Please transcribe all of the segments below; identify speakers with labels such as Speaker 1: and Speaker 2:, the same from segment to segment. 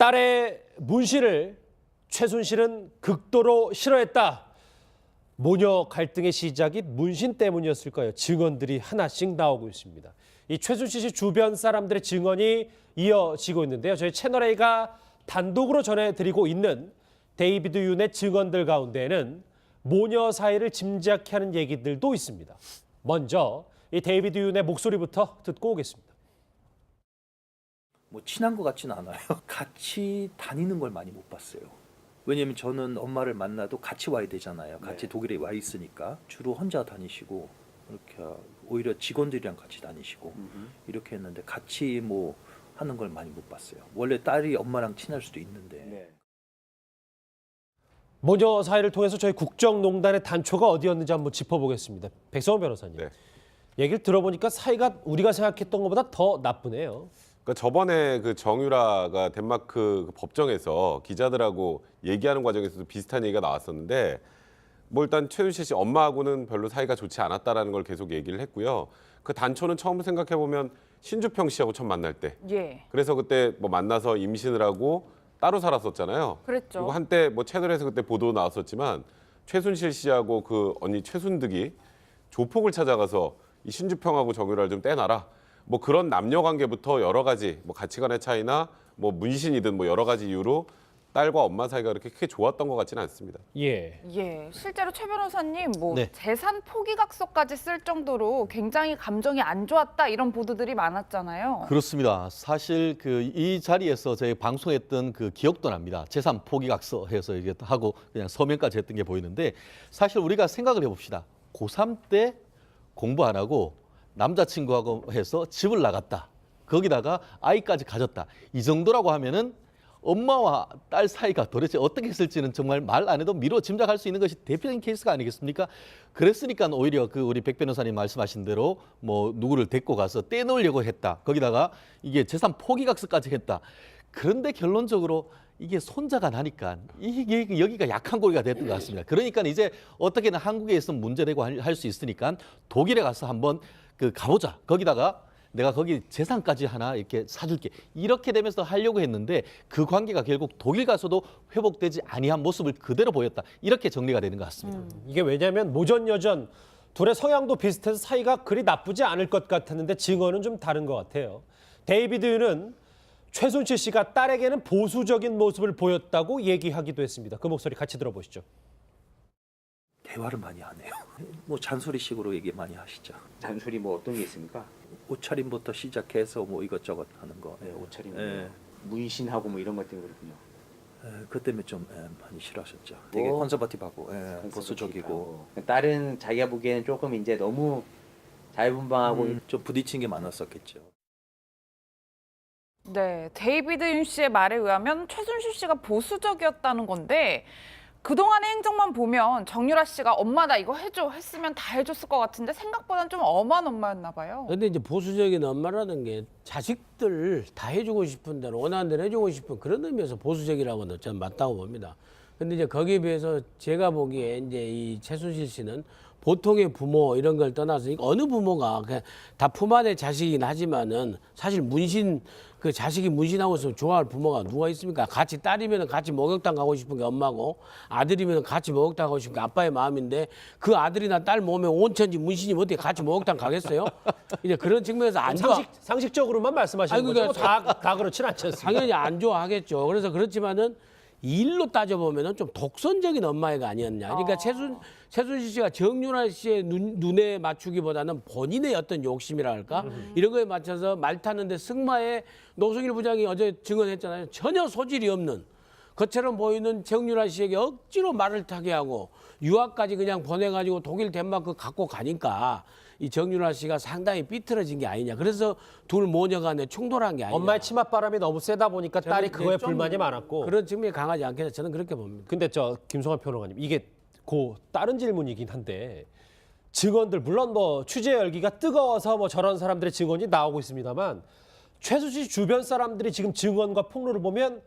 Speaker 1: 딸의 문신을 최순실은 극도로 싫어했다. 모녀 갈등의 시작이 문신 때문이었을까요? 증언들이 하나씩 나오고 있습니다. 이 최순실 씨 주변 사람들의 증언이 이어지고 있는데요. 저희 채널A가 단독으로 전해드리고 있는 데이비드 윤의 증언들 가운데는 모녀 사이를 짐작케 하는 얘기들도 있습니다. 먼저 이 데이비드 윤의 목소리부터 듣고 오겠습니다.
Speaker 2: 뭐 친한 것 같지는 않아요. 같이 다니는 걸 많이 못 봤어요. 왜냐면 저는 엄마를 만나도 같이 와야 되잖아요. 같이 독일에 와 있으니까 주로 혼자 다니시고 이렇게 오히려 직원들이랑 같이 다니시고 이렇게 했는데 같이 뭐 하는 걸 많이 못 봤어요. 원래 딸이 엄마랑 친할 수도 있는데
Speaker 1: 모녀 사이를 통해서 저희 국정농단의 단초가 어디였는지 한번 짚어보겠습니다. 백성원 변호사님.
Speaker 3: 네.
Speaker 1: 얘기를 들어보니까 사이가 우리가 생각했던 것보다 더 나쁘네요.
Speaker 3: 그러니까 저번에 그 정유라가 덴마크 그 법정에서 기자들하고 얘기하는 과정에서도 비슷한 얘기가 나왔었는데 뭐 일단 최순실 씨 엄마하고는 별로 사이가 좋지 않았다라는 걸 계속 얘기를 했고요. 그 단초는 처음 생각해 보면 신주평 씨하고 처음 만날 때.
Speaker 4: 예.
Speaker 3: 그래서 그때 뭐 만나서 임신을 하고 따로 살았었잖아요.
Speaker 4: 그랬죠.
Speaker 3: 그리고 한때 뭐 채널에서 그때 보도 나왔었지만 최순실 씨하고 그 언니 최순득이 조폭을 찾아가서 이 신주평하고 정유라를 좀 떼놔라. 뭐 그런 남녀 관계부터 여러 가지 뭐 가치관의 차이나 뭐 문신이든 뭐 여러 가지 이유로 딸과 엄마 사이가 그렇게 크게 좋았던 것 같지는 않습니다.
Speaker 1: 예.
Speaker 4: 예, 실제로 최 변호사님 뭐
Speaker 1: 네.
Speaker 4: 재산 포기각서까지 쓸 정도로 굉장히 감정이 안 좋았다 이런 보도들이 많았잖아요.
Speaker 5: 그렇습니다. 사실 그 이 자리에서 저희 방송했던 그 기억도 납니다. 재산 포기각서 해서 이게 하고 그냥 서명까지 했던 게 보이는데 사실 우리가 생각을 해봅시다. 고3 때 공부 안 하고 남자친구하고 해서 집을 나갔다. 거기다가 아이까지 가졌다. 이 정도라고 하면은 엄마와 딸 사이가 도대체 어떻게 했을지는 정말 말 안 해도 미뤄 짐작할 수 있는 것이 대표적인 케이스가 아니겠습니까? 그랬으니까 오히려 그 우리 백 변호사님 말씀하신 대로 뭐 누구를 데리고 가서 떼놓으려고 했다. 거기다가 이게 재산 포기각서까지 했다. 그런데 결론적으로 이게 손자가 나니까 이게 여기가 약한 고리가 됐던 것 같습니다. 그러니까 이제 어떻게든 한국에 있으면 문제되고 할 수 있으니까 독일에 가서 한번 그 가보자. 거기다가 내가 거기 재산까지 하나 이렇게 사줄게. 이렇게 되면서 하려고 했는데 그 관계가 결국 독일 가서도 회복되지 아니한 모습을 그대로 보였다. 이렇게 정리가 되는 것 같습니다.
Speaker 1: 이게 왜냐하면 모전 여전 둘의 성향도 비슷해서 사이가 그리 나쁘지 않을 것 같았는데 증언은 좀 다른 것 같아요. 데이비드는 최순실 씨가 딸에게는 보수적인 모습을 보였다고 얘기하기도 했습니다. 그 목소리 같이 들어보시죠.
Speaker 2: 대화를 많이 안 해요. 뭐 잔소리식으로 얘기 많이 하시죠.
Speaker 6: 잔소리 뭐 어떤 게 있습니까?
Speaker 2: 옷차림부터 시작해서 뭐 이것저것 하는 거. 예,
Speaker 6: 옷차림,
Speaker 2: 예.
Speaker 6: 문신하고 뭐 이런 것 때문에 그렇군요.
Speaker 2: 예, 그 때문에 좀 예, 많이 싫어하셨죠. 되게
Speaker 6: 뭐,
Speaker 2: 컨서바티브하고 예, 보수적이고
Speaker 6: 딸은 자기가 보기에는 조금 이제 너무 자유분방하고
Speaker 2: 음, 좀 부딪힌 게 많았었겠죠.
Speaker 4: 네, 데이비드 윤 씨의 말에 의하면 최순실 씨가 보수적이었다는 건데 그동안의 행적만 보면 정유라 씨가 엄마 나 이거 해줘 했으면 다 해줬을 것 같은데 생각보다는 좀 엄한 엄마였나 봐요.
Speaker 7: 근데 이제 보수적인 엄마라는 게 자식들 다 해주고 싶은 대로 원하는 대로 해주고 싶은 그런 의미에서 보수적이라고는 저는 맞다고 봅니다. 근데 이제 거기에 비해서 제가 보기에 이제 이 최순실 씨는 보통의 부모 이런 걸 떠나서 어느 부모가 다 품 안의 자식이긴 하지만은 사실 문신 그 자식이 문신하고 있으면 좋아할 부모가 누가 있습니까? 같이 딸이면 같이 목욕탕 가고 싶은 게 엄마고 아들이면 같이 목욕탕 가고 싶은 게 아빠의 마음인데 그 아들이나 딸 몸에 온천지 문신이 어떻게 같이 목욕탕 가겠어요? 이제 그런 측면에서 안 좋아.
Speaker 1: 상식, 상식적으로만 말씀하시는
Speaker 7: 아니. 그러니까
Speaker 1: 다, 다 그렇진 않지 않습니까?
Speaker 7: 당연히 안 좋아하겠죠. 그래서 그렇지만은 일로 따져보면은 좀 독선적인 엄마애가 아니었냐. 그러니까 최순, 최순실 씨가 정윤아 씨의 눈, 눈에 맞추기보다는 본인의 어떤 욕심이라 할까? 이런 거에 맞춰서 말 타는데 승마에 노승일 부장이 어제 증언했잖아요. 전혀 소질이 없는 것처럼 보이는 정윤아 씨에게 억지로 말을 타게 하고 유학까지 그냥 보내가지고 독일 덴마크 갖고 가니까 이 정윤아 씨가 상당히 삐뚤어진 게 아니냐. 그래서 둘 모녀 간에 충돌한 게 아니냐.
Speaker 1: 엄마의 치맛바람이 너무 세다 보니까 딸이 그거에
Speaker 7: 좀
Speaker 1: 불만이 많았고.
Speaker 7: 그런 측면이 강하지 않겠다. 저는 그렇게 봅니다.
Speaker 1: 근데 저 김성환 평론가님 이게 고 다른 질문이긴 한데 증언들 물론 뭐 취재 열기가 뜨거워서 뭐 저런 사람들의 증언이 나오고 있습니다만 최수지 주변 사람들이 지금 증언과 폭로를 보면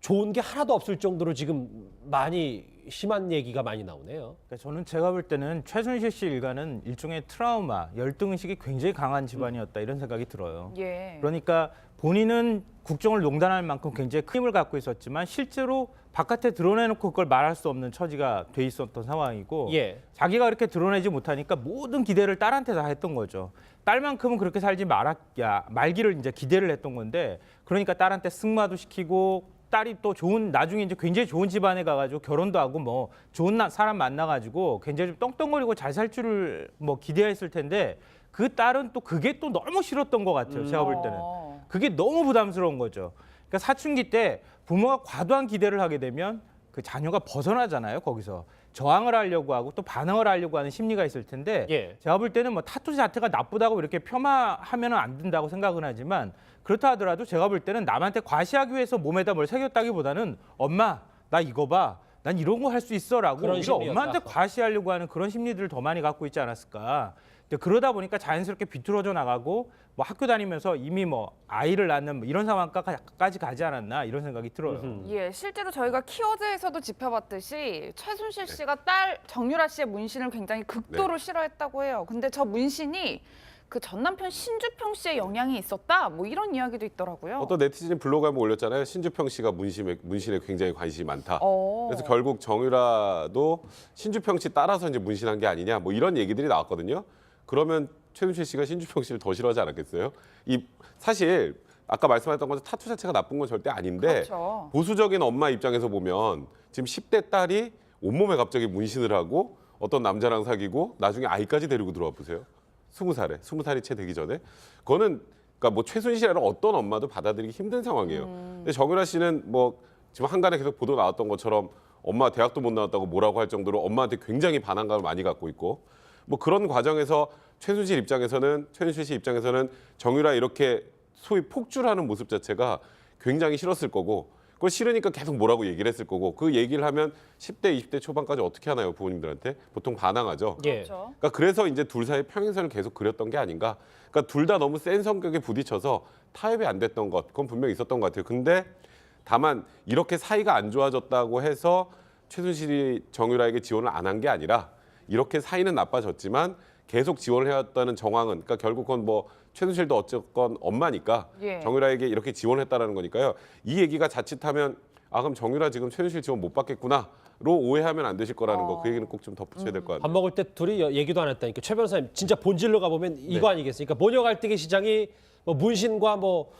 Speaker 1: 좋은 게 하나도 없을 정도로 지금 많이 심한 얘기가 많이 나오네요.
Speaker 8: 그러니까 저는 제가 볼 때는 최순실 씨 일가는 일종의 트라우마, 열등 의식이 굉장히 강한 집안이었다 이런 생각이 들어요.
Speaker 4: 예.
Speaker 8: 그러니까 본인은 국정을 농단할 만큼 굉장히 큰 힘을 갖고 있었지만 실제로 바깥에 드러내놓고 그걸 말할 수 없는 처지가 돼 있었던 상황이고
Speaker 1: 예.
Speaker 8: 자기가 그렇게 드러내지 못하니까 모든 기대를 딸한테 다 했던 거죠. 딸만큼은 그렇게 살지 말았야 말기를 이제 기대를 했던 건데 그러니까 딸한테 승마도 시키고 딸이 또 좋은 나중에 이제 굉장히 좋은 집안에 가가지고 결혼도 하고 뭐 좋은 나- 사람 만나가지고 굉장히 좀 떵떵거리고 잘 살 줄을 뭐 기대했을 텐데 그 딸은 또 그게 또 너무 싫었던 것 같아요. 제가 볼 때는.
Speaker 4: 어.
Speaker 8: 그게 너무 부담스러운 거죠. 그러니까 사춘기 때 부모가 과도한 기대를 하게 되면 그 자녀가 벗어나잖아요. 거기서 저항을 하려고 하고 또 반응을 하려고 하는 심리가 있을 텐데
Speaker 1: 예.
Speaker 8: 제가 볼 때는 뭐 타투 자체가 나쁘다고 이렇게 폄하하면은 안 된다고 생각은 하지만 그렇다 하더라도 제가 볼 때는 남한테 과시하기 위해서 몸에다 뭘 새겼다기보다는 엄마 나 이거 봐. 난 이런 거 할 수 있어라고
Speaker 1: 그런
Speaker 8: 우리가
Speaker 1: 심리였다.
Speaker 8: 엄마한테 과시하려고 하는 그런 심리들을 더 많이 갖고 있지 않았을까. 근데 그러다 보니까 자연스럽게 비틀어져 나가고 뭐 학교 다니면서 이미 뭐 아이를 낳는 뭐 이런 상황까지 가지 않았나 이런 생각이 들어요.
Speaker 4: 예, 실제로 저희가 키워드에서도 짚어봤듯이 최순실 씨가 딸 정유라 씨의 문신을 굉장히 극도로 싫어했다고 해요. 근데 저 문신이 그 전 남편 신주평 씨의 영향이 있었다, 뭐 이런 이야기도 있더라고요.
Speaker 3: 어떤 네티즌 블로그에 한번 올렸잖아요. 신주평 씨가 문신에, 문신에 굉장히 관심이 많다.
Speaker 4: 어.
Speaker 3: 그래서 결국 정유라도 신주평 씨 따라서 이제 문신한 게 아니냐 뭐 이런 얘기들이 나왔거든요. 그러면 최순실 씨가 신주평 씨를 더 싫어하지 않았겠어요? 이 사실 아까 말씀하셨던 것처럼 타투 자체가 나쁜 건 절대 아닌데
Speaker 4: 그렇죠.
Speaker 3: 보수적인 엄마 입장에서 보면 지금 10대 딸이 온몸에 갑자기 문신을 하고 어떤 남자랑 사귀고 나중에 아이까지 데리고 들어와 보세요. 스무 살에 스무 살이 채 되기 전에 그거는 그러니까 뭐 최순실이라는 어떤 엄마도 받아들이기 힘든 상황이에요. 근데 정유라 씨는 뭐 지금 한간에 계속 보도 나왔던 것처럼 엄마 대학도 못 나왔다고 뭐라고 할 정도로 엄마한테 굉장히 반항감을 많이 갖고 있고 뭐 그런 과정에서 최순실 입장에서는 최순실 씨 입장에서는 정유라 이렇게 소위 폭주하는 모습 자체가 굉장히 싫었을 거고 그걸 싫으니까 계속 뭐라고 얘기를 했을 거고 그 얘기를 하면 10대 20대 초반까지 어떻게 하나요 부모님들한테 보통 반항하죠.
Speaker 1: 예.
Speaker 4: 그렇죠.
Speaker 3: 그러니까 그래서 이제 둘 사이 평행선을 계속 그렸던 게 아닌가. 그러니까 둘 다 너무 센 성격에 부딪혀서 타협이 안 됐던 것, 그건 분명히 있었던 것 같아요. 근데 다만 이렇게 사이가 안 좋아졌다고 해서 최순실이 정유라에게 지원을 안 한 게 아니라 이렇게 사이는 나빠졌지만 계속 지원을 해왔다는 정황은 그러니까 결국 그건 뭐 최순실도 어쨌건 엄마니까
Speaker 4: 예.
Speaker 3: 정유라에게 이렇게 지원했다라는 거니까요. 이 얘기가 자칫하면 아 그럼 정유라 지금 최순실 지원 못 받겠구나로 오해하면 안 되실 거라는 거그 얘기는 꼭 좀 덧붙여야 될 것 같아요.
Speaker 1: 밥 먹을 때 둘이 여- 얘기도 안 했다니까 최 변호사님 진짜 본질로 가보면 이거 아니겠습니까? 모녀 갈등의 시장이 뭐 문신과 뭐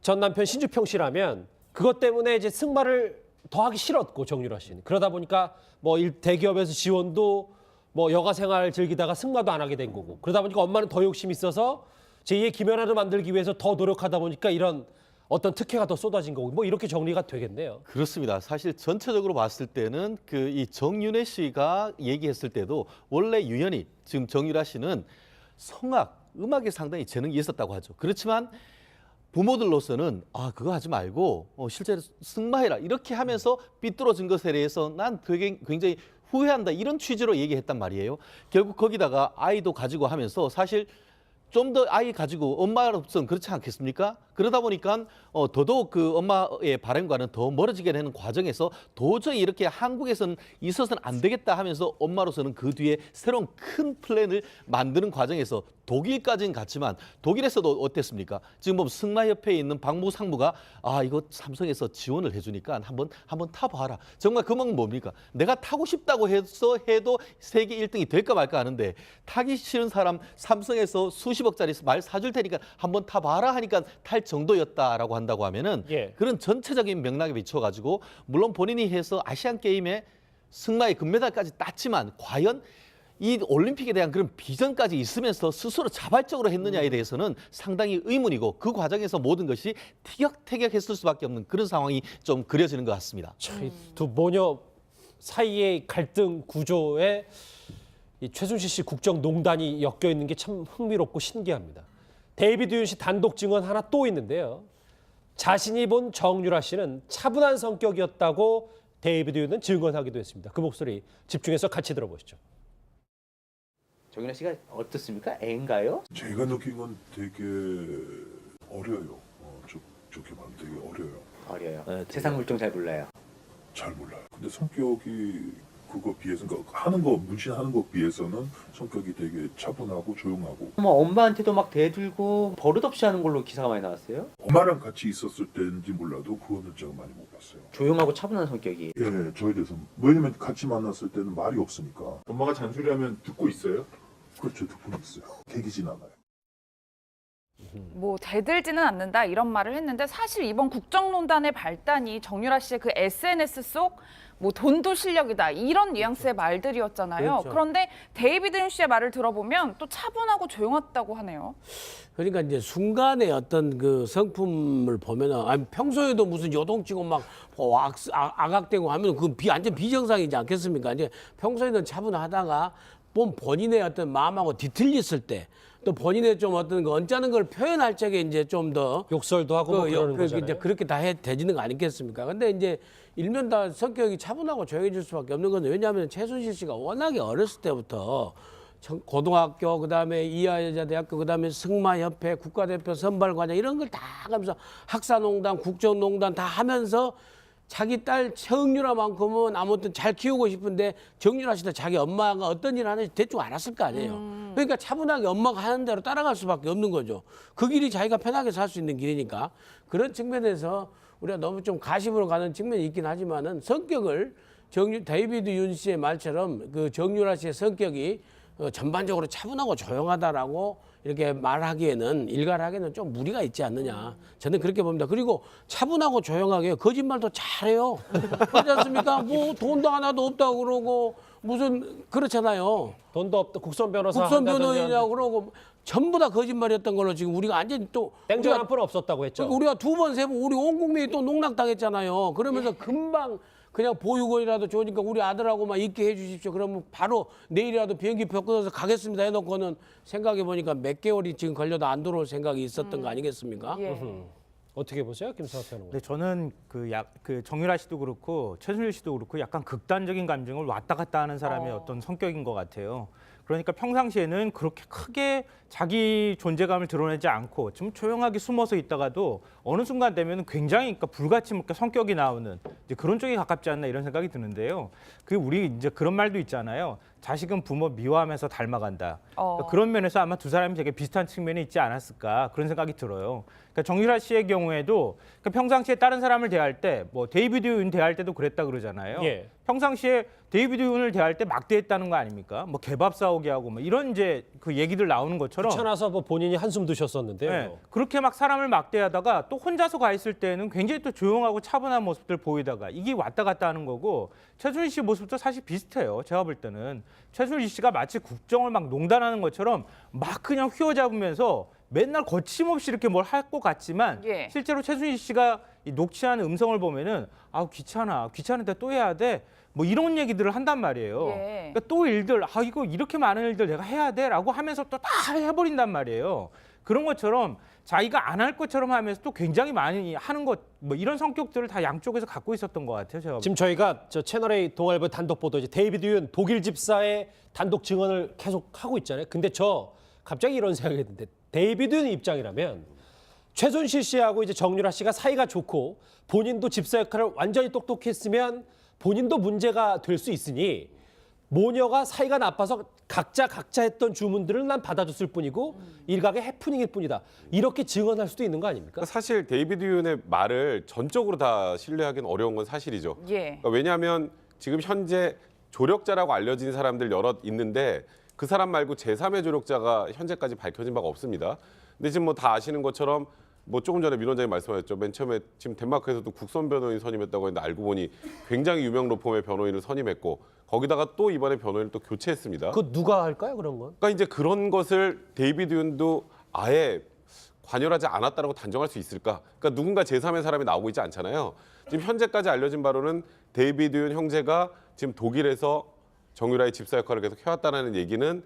Speaker 1: 전 남편 신주평 씨라면 그것 때문에 이제 승마를 더 하기 싫었고 정유라 씨는 그러다 보니까 뭐 일, 대기업에서 지원도 뭐 여가 생활 즐기다가 승마도 안 하게 된 거고 그러다 보니까 엄마는 더 욕심이 있어서 제2의 김연아를 만들기 위해서 더 노력하다 보니까 이런 어떤 특혜가 더 쏟아진 거고 뭐 이렇게 정리가 되겠네요.
Speaker 5: 그렇습니다. 사실 전체적으로 봤을 때는 그 이 정윤혜 씨가 얘기했을 때도 원래 유연히 지금 정유라 씨는 성악, 음악에 상당히 재능이 있었다고 하죠. 그렇지만 부모들로서는 아 그거 하지 말고 어, 실제로 승마해라 이렇게 하면서 삐뚤어진 것에 대해서 난 되게 굉장히 후회한다 이런 취지로 얘기했단 말이에요. 결국 거기다가 아이도 가지고 하면서 사실 좀 더 아이 가지고 엄마 로서는 그렇지 않겠습니까? 그러다 보니까 어, 더더욱 그 엄마의 바람과는 더 멀어지게 되는 과정에서 도저히 이렇게 한국에서는 있어서는 안 되겠다 하면서 엄마로서는 그 뒤에 새로운 큰 플랜을 만드는 과정에서 독일까지는 갔지만 독일에서도 어땠습니까? 지금 보면 승마협회에 있는 박모 상무가 아 이거 삼성에서 지원을 해주니까 한번 한번 타봐라. 정말 그 말은 뭡니까? 내가 타고 싶다고 해서 해도 세계 1등이 될까 말까 하는데 타기 싫은 사람 삼성에서 수십억짜리 말 사줄 테니까 한번 타봐라 하니까 탈 정도였다라고 한다고 하면은
Speaker 1: 예.
Speaker 5: 그런 전체적인 맥락에 비춰가지고 물론 본인이 해서 아시안 게임에 승마의 금메달까지 땄지만 과연 이 올림픽에 대한 그런 비전까지 있으면서 스스로 자발적으로 했느냐에 대해서는 상당히 의문이고 그 과정에서 모든 것이 티격태격했을 수밖에 없는 그런 상황이 좀 그려지는 것 같습니다.
Speaker 1: 두 모녀 사이의 갈등 구조에 이 최순실 씨 국정농단이 엮여 있는 게 참 흥미롭고 신기합니다. 데이비드 윤 씨 단독 증언 하나 또 있는데요. 자신이 본 정유라 씨는 차분한 성격이었다고 데이비드 윤은 증언하기도 했습니다. 그 목소리 집중해서 같이 들어보시죠.
Speaker 6: 정윤아 씨가 어떻습니까? 애인가요?
Speaker 9: 제가 느낀 건 되게 어려요. 어, 좋, 좋게 말하면 되게 어려요.
Speaker 6: 어려요.
Speaker 2: 네, 되게-
Speaker 6: 세상 물정 잘 몰라요.
Speaker 9: 잘 몰라요. 근데 성격이 그거 비해서 그러니까 하는 거 문신하는 거 비해서는 성격이 되게 차분하고 조용하고
Speaker 6: 뭐 엄마한테도 막 대들고 버릇없이 하는 걸로 기사가 많이 나왔어요.
Speaker 9: 엄마랑 같이 있었을 때인지 몰라도 그거는 제가 많이 못 봤어요.
Speaker 6: 조용하고 차분한 성격이.
Speaker 9: 예, 저에 대해서 왜냐면 같이 만났을 때는 말이 없으니까
Speaker 10: 엄마가 잔소리하면 듣고 있어요?
Speaker 9: 그렇죠 듣고는 있어요. 개기진 않아요.
Speaker 4: 뭐 대들지는 않는다 이런 말을 했는데 사실 이번 국정농단의 발단이 정유라 씨의 그 SNS 속 뭐 돈도 실력이다 이런 뉘앙스의 말들이었잖아요.
Speaker 7: 그렇죠.
Speaker 4: 그런데 데이비드 윤 씨의 말을 들어보면 또 차분하고 조용하다고 하네요.
Speaker 7: 그러니까 이제 순간에 어떤 그 성품을 보면은 아니 평소에도 무슨 요동치고 막 어, 악, 악, 악악대고 하면 그 비, 완전 비정상이지 않겠습니까? 이제 평소에는 차분하다가 본 본인의 어떤 마음하고 뒤틀렸을 때 또 본인의 좀 어떤 그 언짢은 걸 표현할 적에 이제 좀 더
Speaker 1: 욕설도 하고 뭐
Speaker 7: 그,
Speaker 1: 그러는
Speaker 7: 그,
Speaker 1: 거잖아요.
Speaker 7: 이제 그렇게 다 해, 되지는 거 아니겠습니까? 근데 이제 일면 다 성격이 차분하고 조용해질 수밖에 없는 건데 왜냐하면 최순실 씨가 워낙에 어렸을 때부터 청- 고등학교 그다음에 이하여자대학교 그다음에 승마협회 국가대표 선발과장 이런 걸 다 하면서 학사농단 국정농단 다 하면서 자기 딸 정유라만큼은 아무튼 잘 키우고 싶은데 정유라 씨도 자기 엄마가 어떤 일을 하는지 대충 알았을 거 아니에요. 그러니까 차분하게 엄마가 하는 대로 따라갈 수밖에 없는 거죠. 그 길이 자기가 편하게 살 수 있는 길이니까 그런 측면에서 우리가 너무 좀 가십으로 가는 측면이 있긴 하지만은 성격을 정유 데이비드 윤 씨의 말처럼 그 정유라 씨의 성격이 어, 전반적으로 차분하고 조용하다라고 이렇게 말하기에는 일갈하기에는 좀 무리가 있지 않느냐 저는 그렇게 봅니다. 그리고 차분하고 조용하게 거짓말도 잘해요. 그렇지 않습니까? 뭐 돈도 하나도 없다고 그러고 무슨 그렇잖아요.
Speaker 1: 돈도 없다 국선 변호사
Speaker 7: 국선 변호인이라고 그러고 전부 다 거짓말이었던 걸로 지금 우리가 완전히 또
Speaker 1: 땡전
Speaker 7: 우리가
Speaker 1: 한푼 없었다고 했죠.
Speaker 7: 그러니까 우리가 두 번, 세 번, 우리 온 국민이 또 농락당했잖아요. 그러면서 금방 그냥 보육원이라도 좋으니까 우리 아들하고 만 있게 해주십시오. 그러면 바로 내일이라도 비행기 표 끊어서 가겠습니다 해놓고는 생각해 보니까 몇 개월이 지금 걸려도 안 들어올 생각이 있었던 거 아니겠습니까?
Speaker 4: 예.
Speaker 1: 어떻게 보세요, 평론가?
Speaker 8: 근데 저는 그 약 그 정유라 씨도 그렇고 최순실 씨도 그렇고 약간 극단적인 감정을 왔다 갔다 하는 사람의
Speaker 4: 어.
Speaker 8: 어. 떤 성격인 것 같아요. 그러니까 평상시에는 그렇게 크게 자기 존재감을 드러내지 않고 좀 조용하게 숨어서 있다가도 어느 순간 되면 굉장히 그러니까 불같이 먹게 성격이 나오는 그런 쪽에 가깝지 않나 이런 생각이 드는데요. 그 우리 이제 그런 말도 있잖아요. 자식은 부모 미워하면서 닮아간다.
Speaker 4: 어.
Speaker 8: 그러니까 그런 면에서 아마 두 사람이 되게 비슷한 측면이 있지 않았을까 그런 생각이 들어요. 그러니까 정유라 씨의 경우에도 그러니까 평상시에 다른 사람을 대할 때 뭐 데이비드 윤 대할 때도 그랬다 그러잖아요.
Speaker 1: 예.
Speaker 8: 평상시에 데이비드 윤을 대할 때 막대했다는 거 아닙니까? 뭐 개밥 사오게 하고 뭐 이런 이제 그 얘기들 나오는 것처럼
Speaker 1: 귀찮아서 뭐 본인이 한숨 드셨었는데요.
Speaker 8: 네, 그렇게 막 사람을 막대하다가 또 혼자서 가 있을 때는 굉장히 또 조용하고 차분한 모습들 보이다가 이게 왔다 갔다 하는 거고 최순실 씨 모습도 사실 비슷해요. 제가 볼 때는 최순실 씨가 마치 국정을 막 농단하는 것처럼 막 그냥 휘어잡으면서 맨날 거침없이 이렇게 뭘 할 것 같지만
Speaker 4: 예.
Speaker 8: 실제로 최순실 씨가 이 녹취한 음성을 보면은 아 귀찮아 귀찮은데 또 해야 돼 뭐 이런 얘기들을 한단 말이에요.
Speaker 4: 예.
Speaker 8: 그러니까 또 일들 아 이거 이렇게 많은 일들 내가 해야 돼라고 하면서 또 다 해버린단 말이에요. 그런 것처럼 자기가 안 할 것처럼 하면서 또 굉장히 많이 하는 것 뭐 이런 성격들을 다 양쪽에서 갖고 있었던 것 같아요. 제가
Speaker 1: 지금 저희가 저 채널A 동아일보 단독 보도 이제 데이비드 윤 독일 집사의 단독 증언을 계속 하고 있잖아요. 근데 저 갑자기 이런 생각이 드는데 데이비드 윤 입장이라면 최순실 씨하고 이제 정유라 씨가 사이가 좋고 본인도 집사 역할을 완전히 똑똑했으면 본인도 문제가 될 수 있으니 모녀가 사이가 나빠서 각자 각자 했던 주문들을 난 받아줬을 뿐이고 일각의 해프닝일 뿐이다. 이렇게 증언할 수도 있는 거 아닙니까?
Speaker 3: 그러니까 사실 데이비드 윤의 말을 전적으로 다 신뢰하기는 어려운 건 사실이죠.
Speaker 4: 예.
Speaker 3: 그러니까 왜냐하면 지금 현재 조력자라고 알려진 사람들 여럿 있는데 그 사람 말고 제3의 조력자가 현재까지 밝혀진 바가 없습니다. 근데 지금 뭐 다 아시는 것처럼 뭐 조금 전에 민 원장님 말씀하셨죠. 맨 처음에 지금 덴마크에서도 국선 변호인 선임했다고 했는데 알고 보니 굉장히 유명 로펌의 변호인을 선임했고 거기다가 또 이번에 변호인을 또 교체했습니다.
Speaker 1: 그 누가 할까요 그런 건?
Speaker 3: 그러니까 이제 그런 것을 데이비드 윤도 아예 관여하지 않았다라고 단정할 수 있을까? 그러니까 누군가 제3의 사람이 나오고 있지 않잖아요. 지금 현재까지 알려진 바로는 데이비드 윤 형제가 지금 독일에서 정유라의 집사 역할을 계속 해왔다는 얘기는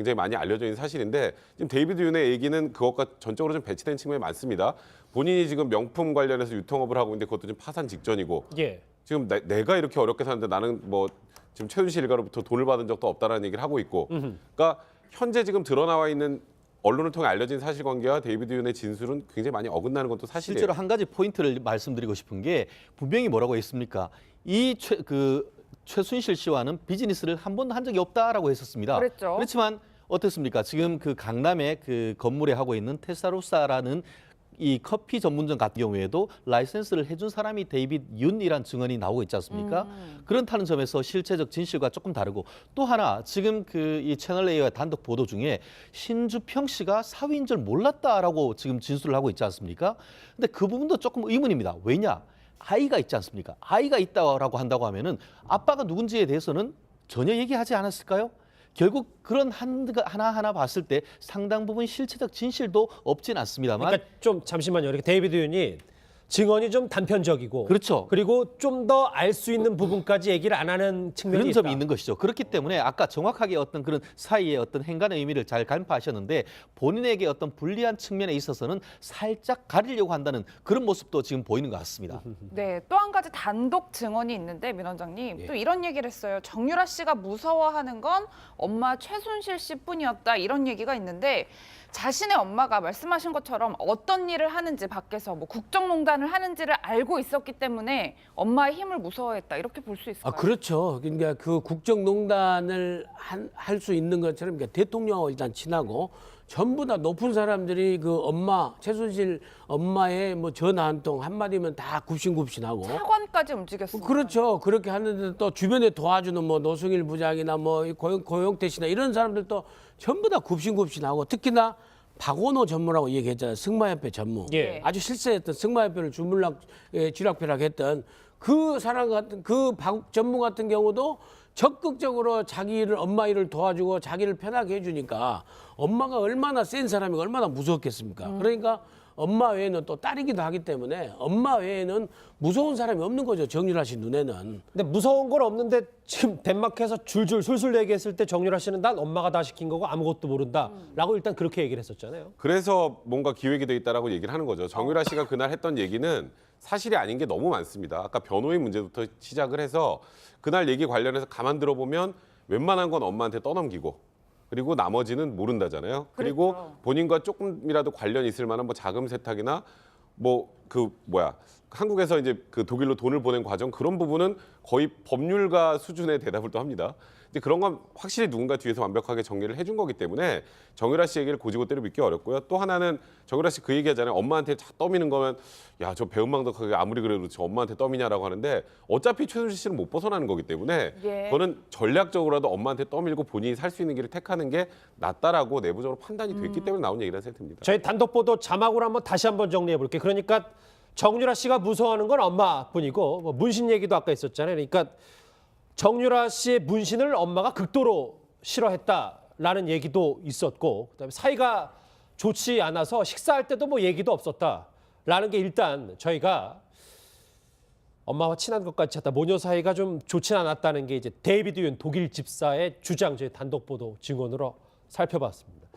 Speaker 3: 굉장히 많이 알려져 있는 사실인데 지금 데이비드 윤의 얘기는 그것과 전적으로 좀 배치된 측면이 많습니다. 본인이 지금 명품 관련해서 유통업을 하고 있는데 그것도 지금 파산 직전이고
Speaker 1: 예.
Speaker 3: 지금 내, 내가 이렇게 어렵게 사는데 나는 뭐 지금 최순실 일가로부터 돈을 받은 적도 없다라는 얘기를 하고 있고 그러니까 현재 지금 드러나와 있는 언론을 통해 알려진 사실관계와 데이비드 윤의 진술은 굉장히 많이 어긋나는 것도 사실이에요.
Speaker 5: 실제로 한 가지 포인트를 말씀드리고 싶은 게 분명히 뭐라고 했습니까? 이 최 그 최순실 씨와는 비즈니스를 한 번도 한 적이 없다라고 했었습니다.
Speaker 4: 그랬죠.
Speaker 5: 그렇지만 어떻습니까? 지금 그 강남에 그 건물에 하고 있는 테사로사라는 이 커피 전문점 같은 경우에도 라이센스를 해준 사람이 데이빗 윤이란 증언이 나오고 있지 않습니까? 그렇다는 점에서 실체적 진실과 조금 다르고 또 하나 지금 그 이 채널 A와 단독 보도 중에 신주평 씨가 사위인 줄 몰랐다라고 지금 진술을 하고 있지 않습니까? 근데 그 부분도 조금 의문입니다. 왜냐? 아이가 있지 않습니까? 아이가 있다라고 한다고 하면은 아빠가 누군지에 대해서는 전혀 얘기하지 않았을까요? 결국 그런 한- 하나하나 봤을 때 상당 부분 실체적 진실도 없진 않습니다만
Speaker 1: 그러니까 좀 잠시만요. 이렇게 데이비드 윤이 증언이 좀 단편적이고
Speaker 5: 그렇죠.
Speaker 1: 그리고 좀 더 알 수 있는 부분까지 얘기를 안 하는 측면이
Speaker 5: 그런
Speaker 1: 있다.
Speaker 5: 점이 있는 것이죠. 그렇기 때문에 아까 정확하게 어떤 그런 사이의 어떤 행간의 의미를 잘 간파하셨는데 본인에게 어떤 불리한 측면에 있어서는 살짝 가리려고 한다는 그런 모습도 지금 보이는 것 같습니다.
Speaker 4: 네, 또 한 가지 단독 증언이 있는데 민 원장님 또 이런 얘기를 했어요. 정유라 씨가 무서워하는 건 엄마 최순실 씨뿐이었다 이런 얘기가 있는데 자신의 엄마가 말씀하신 것처럼 어떤 일을 하는지 밖에서 뭐 국정농단 을 하는지를 알고 있었기 때문에 엄마의 힘을 무서워했다 이렇게 볼 수 있을까요?
Speaker 7: 아 그렇죠. 그러니까 그 국정농단을 할 수 있는 것처럼 그러니까 대통령하고 일단 친하고 전부 다 높은 사람들이 그 엄마 최순실 엄마의 뭐 전화 한 통 한마디면 다 굽신굽신하고
Speaker 4: 차관까지 움직였어요.
Speaker 7: 그렇죠. 그렇게 하는데 또 주변에 도와주는 뭐 노승일 부장이나 뭐 고영, 고영태 씨나 이런 사람들도 전부 다 굽신굽신하고 특히나 박원호 전무라고 얘기했잖아요. 승마협회 전무.
Speaker 1: 예.
Speaker 7: 아주 실세했던 승마협회를 주물락 예, 쥐락펴락했던 그 사람 같은 그 박 전무 같은 경우도 적극적으로 자기 일을 엄마 일을 도와주고 자기를 편하게 해주니까 엄마가 얼마나 센 사람이 얼마나 무서웠겠습니까? 그러니까 엄마 외에는 또 딸이기도 하기 때문에 엄마 외에는 무서운 사람이 없는 거죠 정유라 씨 눈에는.
Speaker 1: 근데 무서운 건 없는데 지금 덴마크에서 줄줄 술술 얘기했을 때 정유라 씨는 난 엄마가 다 시킨 거고 아무것도 모른다라고 일단 그렇게 얘기를 했었잖아요.
Speaker 3: 그래서 뭔가 기획이 돼 있다라고 얘기를 하는 거죠. 정유라 씨가 그날 했던 얘기는 사실이 아닌 게 너무 많습니다. 아까 변호인 문제부터 시작을 해서 그날 얘기 관련해서 가만 들어보면 웬만한 건 엄마한테 떠넘기고 그리고 나머지는 모른다잖아요. 그리고
Speaker 4: 그랬죠.
Speaker 3: 본인과 조금이라도 관련 있을 만한 뭐 자금 세탁이나 뭐 그 뭐야 한국에서 이제 그 독일로 돈을 보낸 과정 그런 부분은 거의 법률가 수준의 대답을 또 합니다. 이제 그런 건 확실히 누군가 뒤에서 완벽하게 정리를 해준 거기 때문에 정유라 씨 얘기를 고지고대로 믿기 어렵고요. 또 하나는 정유라 씨 그 얘기하잖아요. 엄마한테 자 떠미는 거면 야 저 배은망덕하게 아무리 그래도 저 엄마한테 떠미냐라고 하는데 어차피 최순실 씨는 못 벗어나는 거기 때문에
Speaker 4: 예.
Speaker 3: 그거는 전략적으로라도 엄마한테 떠밀고 본인이 살 수 있는 길을 택하는 게 낫다라고 내부적으로 판단이 됐기 때문에 나온 얘기라는 생각이 듭니다.
Speaker 1: 저희 단독 보도 자막으로 한번 다시 한번 정리해 볼게요. 그러니까 정유라 씨가 무서워하는 건 엄마뿐이고 뭐 문신 얘기도 아까 있었잖아요. 그러니까 정유라 씨의 문신을 엄마가 극도로 싫어했다라는 얘기도 있었고 그다음에 사이가 좋지 않아서 식사할 때도 뭐 얘기도 없었다라는 게 일단 저희가 엄마와 친한 것 같이 하다 모녀 사이가 좀 좋지 않았다는 게 이제 데이비드 윤 독일 집사의 주장 저희 단독 보도 증언으로 살펴봤습니다.